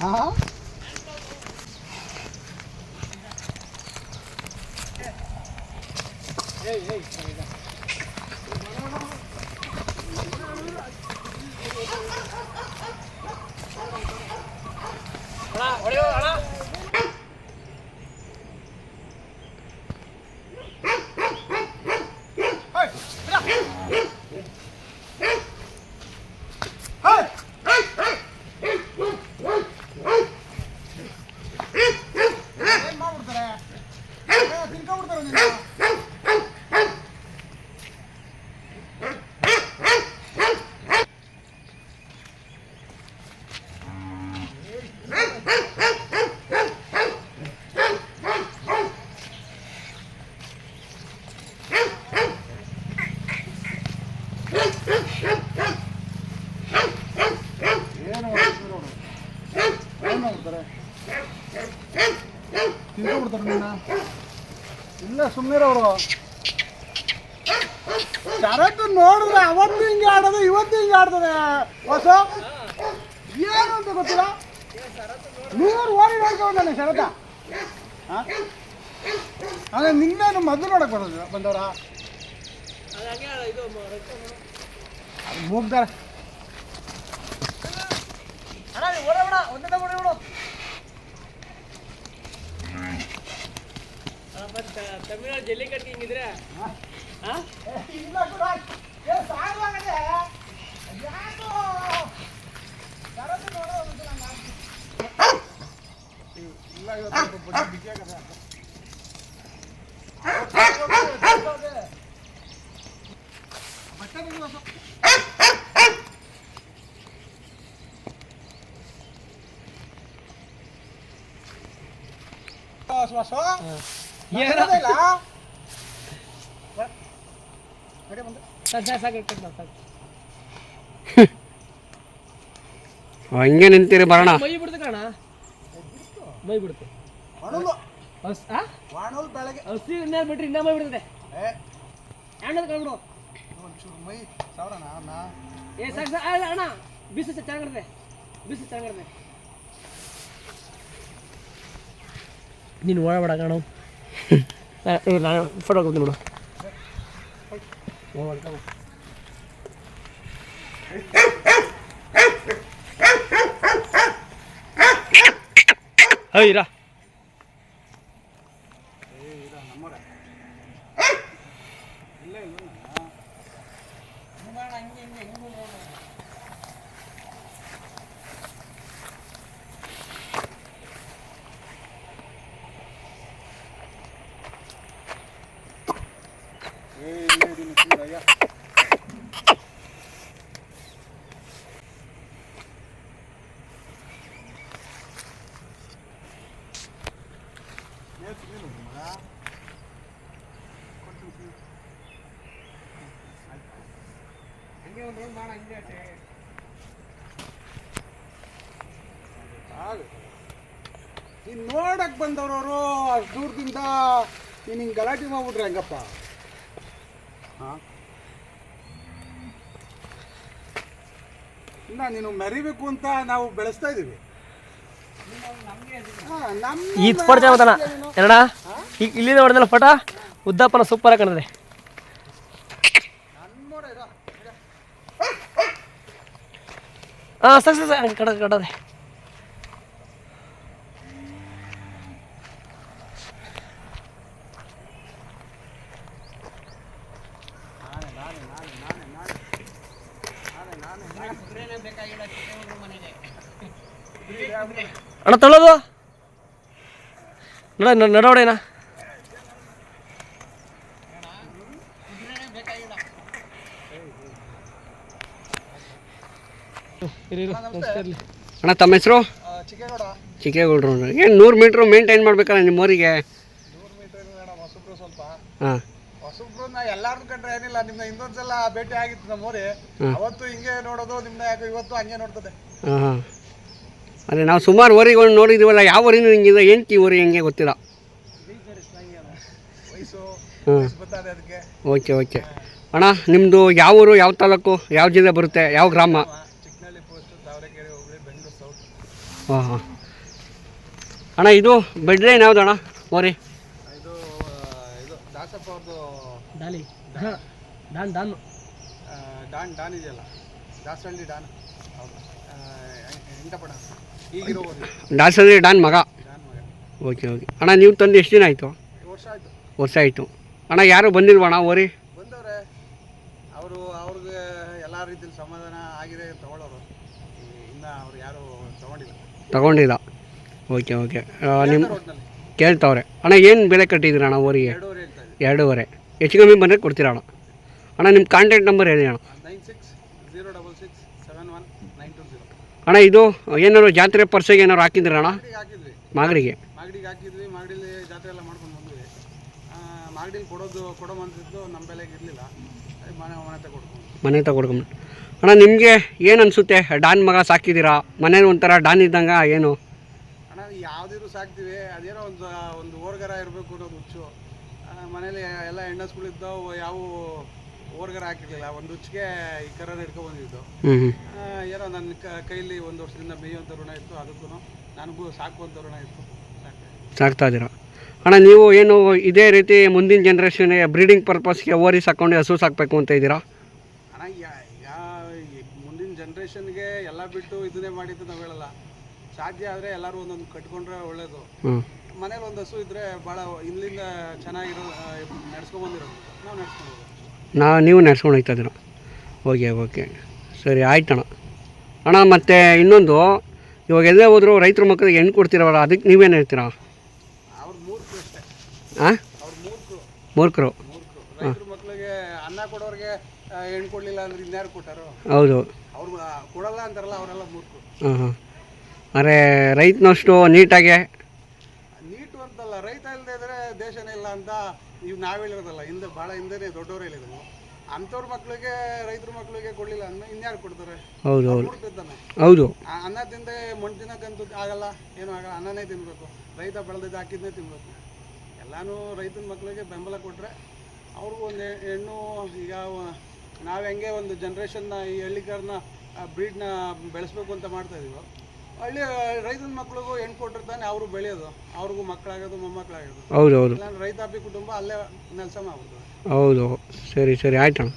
ಹಾಂ ಏನು ಮಾಡ್ಬಿಡ್ತಾರೆ ತಿನ್ಕೊಂಡ್ಬಿಡ್ತಾರೆ ನಿನ್ನ ಏನು ಮಾಡ್ತಾರೆ ನೋಡು ಏನು ಮಾಡ್ತಾರೆ ತಿನ್ಕೊಂಡ್ಬಿಡ್ತಾರೆ ನಿನ್ನ ಇಲ್ಲ ಸುಮ್ಮನೆ ಅವರು. ಶರತ್ತು ನೋಡಿದ್ರೆ ಅವತ್ತು ಹಿಂಗೆ ಆಡೋದು, ಇವತ್ತು ಹಿಂಗೆ ಆಡ್ತದೆ. ಹೊಸ, ಏನು ಅಂತ ಗೊತ್ತಿಲ್ಲ. ನೂರು ಓಡಿ ನೋಡ್ಕೊಂಡಾನೆ ಶರತ. ಅದೇ ನಿನ್ನೇನು ಮದ್ದು ನೋಡಕ್ ಬರೋದು ಬಂದವರ. ಮೂಗ್ದಾರೆ. ತಮಿಳ್ನಾಡು ಜಲ್ಲಿಕಟ್ಟು ಹಿಂಗಿದ್ರೆ ಇಲ್ಲ ಕೂಡ ಏ ಸಾಗವಾಗದೆ ಯಾಕೋ ಶರತ್ತು ನೋಡೋದು ಇಲ್ಲ ಇವತ್ತು ಬಡ್ಡಿ ಬಿಗಿ ಆಗದೆ ಬಟ್ಟೆ ತೆಗೆದು ಶ್ವಾಸ ಹಂಗೆ ನಿಂತೀರಿ ಬರೋಣ. ಮೈ ಬಿಡ್ತು ಕಣ ಮೈ ಬಿಡ್ತು. ಹಸ್ ಇನ್ನೇ ಬಿಟ್ರಿ ಇನ್ನೇ ಮೈ ಬಿಡ್ತದೆ. ಅಣ್ಣದ ಕಳ್ಬಿಡು ಮೈ ನಾ ಏ ಸಾಕು ಅಣ್ಣ. ಬಿಸಿ ಚೆನ್ನಾಗಿರ್ತದೆ ಬಿಸಿ ಚೆನ್ನಾಗಿರ್ತದೆ ನೀನು ಓಡಬೇಡ ಕಣ. ನಾನು ಫೋಟೋ ಕೊಡ್ತೀನಿ ಬಿಡು ಹೈರಾ ಏ ನೋಡಕ್ ಬಂದವ್ರವರು ಅಷ್ಟು ದೂರದಿಂದ ನೀನು ಹಿಂಗೆ ಗಲಾಟೆ ಮಾಡ್ಬಿಟ್ರೆ ಹೆಂಗಪ್ಪ? ಇಲ್ಲ ನೀನು ಮರಿಬೇಕು ಅಂತ ನಾವು ಬೆಳೆಸ್ತಾ ಇದೀವಿ. ಏನಣ್ಣ ಈಗ ಇಲ್ಲಿಂದ ಹೊಡೆದಲ್ಲ ಫಟ ಉದ್ದಪ್ಪನ ಸೂಪರ್ ಕಾಣ್ತದೆ ಹಾಂ ಸರ್ ಸರ್ ಕಡ ಕಡದೆ. ಅಣ್ಣ, ತಳ್ಳೋದು? ನಡ ನಡವಡೇನಾ ಅಣ್ಣ. ತಮ್ಮ ಹೆಸರು? ಚಿಕ್ಕೇಗೌಡ್ರ. ಏನು ನೂರು ಮೀಟ್ರು ಮೇಂಟೈನ್ ಮಾಡ್ಬೇಕಲ್ಲ ನಿಮ್ಮ ಊರಿಗೆ? ಹಾಂ. ಹೊಸಬ್ರು ನಾ ಎಲ್ಲಾರ್ದು ಕಂಡ್ರೆ ಏನಿಲ್ಲ ನಿಮ್ನ ಇನ್ನೊಂದ್ಸಲ ಭೇಟಿ ಆಗಿತ್ತು ನಮ್ಮೂರಿ ಅವತ್ತು ಹಿಂಗೆ ನೋಡೋದು ನಿಮ್ನ ಯಾಕೆ ಇವತ್ತು ಹಂಗೆ ನೋಡ್ತದೆ. ಹಾಂ ಹಾಂ ಅದೇ ನಾವು ಸುಮಾರು ಊರಿಗಳು ನೋಡಿದ್ದೀವಲ್ಲ ಯಾವ ಊರಿನ ಹಿಂಗಿದೆ ಎಂಟಿ ಊರಿ ಹೆಂಗೆ ಗೊತ್ತಿಲ್ಲ. ಹಾಂ ಓಕೆ ಓಕೆ. ಅಣ್ಣ ನಿಮ್ಮದು ಯಾವ ಊರು ಯಾವ ತಾಲೂಕು ಯಾವ ಜಿಲ್ಲೆ ಬರುತ್ತೆ ಯಾವ ಗ್ರಾಮ? ಹಾಂ ಹಾಂ. ಅಣ್ಣ ಇದು ಬೆಡ್ ಲೈನ್ ಯಾವ್ದು ಅಣ್ಣ ಓರಿ ಡಾನ್ ಡಾನ್. ಇದೆಯಲ್ಲ. ದಾಸಹಳ್ಳಿ ಡಾನ್. ಹೌದು. ಎಂಟಪಣ ಡಾನ್ ಅಂದರೆ ಡಾನ್ ಮಗ. Okay okay. ಅಣ್ಣ ನೀವು ತಂದು ಎಷ್ಟು ದಿನ ಆಯಿತು? ವರ್ಷ ಆಯಿತು. ವರ್ಷ ಆಯಿತು. ಅಣ್ಣ ಯಾರು ಬಂದಿಲ್ವಣ್ಣ ಓರಿ? ಬಂದವ್ರೆ. ಅವರು ಅವ್ರಿಗೆ ಎಲ್ಲ ರೀತಿಯಲ್ಲಿ ಸಮಾಧಾನ ಆಗಿದೆ ತಗೊಳ್ಳೋರು ಇನ್ನು ಅವ್ರು ಯಾರು ತಗೊಂಡಿಲ್ಲ. ತಗೊಂಡಿಲ್ಲ. Okay okay. ನಿಮ್ಮ ಕೇಳ್ತಾವ್ರೆ. ಅಣ್ಣ ಏನು ಬೆಲೆ ಕಟ್ಟಿದ್ದೀರ ಅಣ್ಣ ಓರಿಗೆ? ಎರಡೂವರೆ ಹೆಚ್ಚು ಕಮ್ಮಿ ಬಂದರೆ ಕೊಡ್ತೀರ ಅಣ್ಣ? ಅಣ್ಣ ನಿಮ್ಮ ಕಾಂಟ್ಯಾಕ್ಟ್ ನಂಬರ್ ಹೇಳಿ ಅಣ್ಣ. ಅಣ್ಣ ಇದು ಏನಾದ್ರು ಜಾತ್ರೆ ಪರ್ಸೆಗೆ ಏನಾದ್ರು ಹಾಕಿದ್ರಿ ಅಣ್ಣ? ಮಾಗಡಿಗೆ ಹಾಕಿದ್ವಿ. ಮಾಗಡಿಗೆ. ಮಾಗಡಿಗೆ ಹಾಕಿದ್ವಿ ಮಾಗಡಿಲಿ ಜಾತ್ರೆ ಎಲ್ಲ ಮಾಡ್ಕೊಂಡು ಬಂದ್ವಿ. ಮಾಗಡಿಲಿ ಕೊಡೋದು ಕೊಡೋ ಮನ್ಸಿದ್ದು ನಮ್ಮ ಬೆಲೆಗೆ ಇರಲಿಲ್ಲ. ಮನೆ ಮನೆ ತಗೊಡ್ಕೊಂಡು ಮನೆ ತಗೊಡ್ಕೊಂಡು ಅಣ್ಣ ನಿಮಗೆ ಏನು ಅನಿಸುತ್ತೆ? ಡಾನ್ ಮಗ ಸಾಕಿದ್ದೀರಾ? ಮನೇಲಿ ಒಂಥರ ಡಾನ್ ಇದ್ದಂಗೆ ಏನು? ಅಣ್ಣ ಸಾಕ್ತಿವಿ ಸಾಕ್ತೀವಿ. ಅದೇನೋ ಒಂದು ಒಂದು ಓರ್ಗರ ಇರಬೇಕು ಅನ್ನೋದು ಹುಚ್ಚು. ಮನೇಲಿ ಎಲ್ಲ ಹೆಣ್ಣಸ್ಗಳಿದ್ದವು ಯಾವ ಓರ್ಗರ ಹಾಕಿರ್ಲಿಲ್ಲ. ಒಂದು ಹುಚ್ಚಿಗೆ ಈ ಕರೋನ ಹಿಡ್ಕೊ ಬಂದಿದ್ದು. ಆ, ಏನೋ ನನ್ನ ಕ ಕೈಲಿ ಒಂದು ವರ್ಷದಿಂದ ಮೇಯುವಂಥ ಋಣ ಇತ್ತು. ಅದಕ್ಕೂ ನನಗೂ ಸಾಕುವಂಥ ಋಣ ಇತ್ತು. ಸಾಕ್ತಾ ಇದ್ದೆ. ಸಾಕ್ತಾ ಇದ್ದೀರಾ? ಅಣ್ಣ ನೀವು ಏನು ಇದೇ ರೀತಿ ಮುಂದಿನ ಜನ್ರೇಷನ್ಗೆ ಬ್ರೀಡಿಂಗ್ ಪರ್ಪಸ್ಗೆ ಓರಿ ಸಾಕೊಂಡು ಹಸು ಸಾಕಬೇಕು ಅಂತ ಇದ್ದೀರಾ? ಅಣ್ಣ ಯಾ ಯಾ- ಈ ಮುಂದಿನ ಜನ್ರೇಷನ್ಗೆ ಎಲ್ಲ ಬಿಟ್ಟು ಇದನ್ನೇ ಮಾಡಿದ್ದು ನಾವು ಹೇಳಲ್ಲ. ಸಾಧ್ಯ ಆದರೆ ಎಲ್ಲರೂ ಒಂದೊಂದು ಕಟ್ಕೊಂಡ್ರೆ ಒಳ್ಳೇದು. ಹ್ಞೂ ಮನೇಲಿ ಒಂದು ಹಸು ಇದ್ದರೆ ಭಾಳ ಇಲ್ಲಿಂದ ಚೆನ್ನಾಗಿರೋ ನಡ್ಸ್ಕೊಂಬಂದಿರೋದು ನಾವು ನಡ್ಸ್ಕೊಂಡು ನಾ ನೀವು ನಡೆಸ್ಕೊಂಡು ಹೋಗ್ತಾ ಇದ್ದೀರ? ಓಕೆ ಓಕೆ ಸರಿ ಆಯ್ತಣ್ಣ. ಅಣ್ಣ ಮತ್ತು ಇನ್ನೊಂದು ಇವಾಗ ಎಲ್ಲೇ ಹೋದ್ರು ರೈತರ ಮಕ್ಕಳಿಗೆ ಹೆಣ್ಣು ಕೊಡ್ತೀರವಲ್ಲ ಅದಕ್ಕೆ ನೀವೇನು ಹೇಳ್ತೀರಾ? ಮೂರ್ಖರು ಹಾಂ ಅವ್ರ ಮೂರ್ಖರು ಮಕ್ಳಿಗೆ ಅನ್ನ ಕೊಡೋರಿಗೆ ಹೆಣ್ಣು ಕೊಡಲಿಲ್ಲ ಅಂದ್ರೆ ಇನ್ಯಾರು ಕೊಟ್ಟರು? ಹೌದು. ಅವ್ರು ಕೊಡಲ್ಲ ಅಂತಾರಲ್ಲ ಅವರೆಲ್ಲ ಮೂರ್ಖರು ಹಾಂ ಹಾಂ. ಅರೆ ರೈತನಷ್ಟು ನೀಟಾಗೆ? ನೀಟು ಅಂತಲ್ಲ ರೈತ ಇಲ್ಲದೆ ಇದ್ರೆ ದೇಶನೇ ಇಲ್ಲ ಅಂತ ನೀವು ನಾವು ಹೇಳಿರೋದಲ್ಲ ಹಿಂದೆ ಭಾಳ ಹಿಂದೆನೇ ದೊಡ್ಡವರು ಹೇಳಿದ್ರು. ಅಂಥವ್ರ ಮಕ್ಳಿಗೆ ರೈತರ ಮಕ್ಳಿಗೆ ಕೊಡಲಿಲ್ಲ ಅಂದ್ರೆ ಇನ್ಯಾರು ಕೊಡ್ತಾರೆ? ಹೌದು ಹೌದು. ಹೌದು. ಆ ಅನ್ನ ತಿಂದೆ ಮಣ್ಣು ತಿನ್ನಕ್ಕಂತೂ ಆಗಲ್ಲ ಏನೂ ಆಗಲ್ಲ ಅನ್ನನೇ ತಿನ್ಬೇಕು. ರೈತ ಬೆಳೆದಿದ್ದು ಹಾಕಿದ್ನೇ ತಿನ್ಬೇಕು. ಎಲ್ಲಾನು ರೈತನ ಮಕ್ಕಳಿಗೆ ಬೆಂಬಲ ಕೊಟ್ಟರೆ ಅವ್ರಿಗೂ ಒಂದು ಹೆಣ್ಣು ಈಗ ನಾವು ಹೆಂಗೆ ಒಂದು ಜನ್ರೇಷನ್ನ ಈ ಹಳ್ಳಿಕಾರನ್ನ ಬ್ರೀಡ್ನ ಬೆಳೆಸ್ಬೇಕು ಅಂತ ಮಾಡ್ತಾ ಇದೀವೋ ಹಳ್ಳಿ ರೈತನ ಮಕ್ಳಿಗೂ ಹೆಣ್ಣು ಕೊಟ್ಟಿರ್ತಾನೆ ಅವರು ಬೆಳೆಯೋದು. ಅವ್ರಿಗೂ ಮಕ್ಕಳಾಗೋದು ಮೊಮ್ಮಕ್ಕಳಾಗೋದು. ಹೌದು ಹೌದು ಇಲ್ಲ ರೈತಾಪಿ ಕುಟುಂಬ ಅಲ್ಲೇ ನೆಲಸ ಮಾಡ್ಬೋದು ಹೌದು. ಸರಿ ಸರಿ. ಆಯ್ತಣ್ಣ.